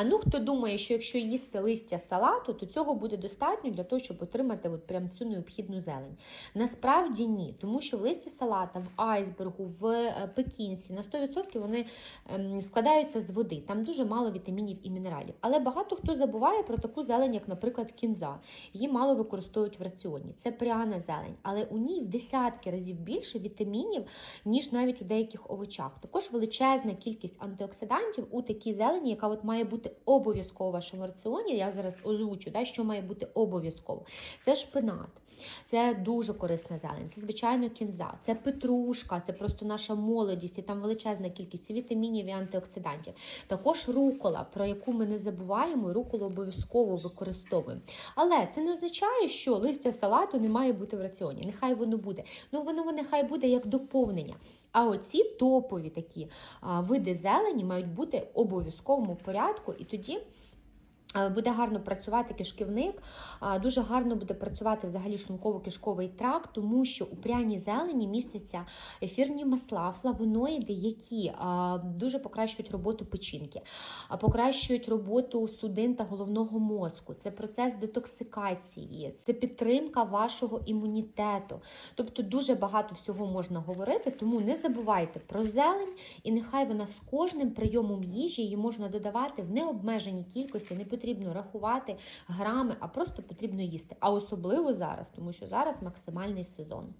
А ну хто думає, що якщо їсти листя салату, то цього буде достатньо для того, щоб отримати от прям цю необхідну зелень. Насправді ні, тому що в листі салата, в айсбергу, в е, пекінці на 100% вони ем, складаються з води. Там дуже мало вітамінів і мінералів. Але багато хто забуває про таку зелень, як, наприклад, кінза. Її мало використовують в раціоні. Це пряна зелень, але у ній в десятки разів більше вітамінів, ніж навіть у деяких овочах. Також величезна кількість антиоксидантів у такій зелені, яка от має бути обов'язково в вашому раціоні. Я зараз озвучу, да, що має бути обов'язково. Це шпинат. Це дуже корисна зелень, це звичайно кінза, це петрушка, це просто наша молодість, і там величезна кількість вітамінів і антиоксидантів. Також рукола, про яку ми не забуваємо, і руколу обов'язково використовуємо. Але це не означає, що листя салату не має бути в раціоні. Нехай воно буде. Ну воно нехай буде як доповнення. А оці топові такі види зелені мають бути в обов'язковому порядку, і тоді. Е, Буде гарно працювати кишківник, дуже гарно буде працювати взагалі шлунково-кишковий тракт, тому що у пряній зелені містяться ефірні масла, флавоноїди, які дуже покращують роботу печінки, покращують роботу судин та головного мозку. Це процес детоксикації, це підтримка вашого імунітету. Тобто дуже багато всього можна говорити, тому не забувайте про зелень, і нехай вона з кожним прийомом їжі її можна додавати в необмеженій кількості, не потрібно рахувати грами, а просто потрібно їсти. А особливо зараз, тому що зараз максимальний сезон.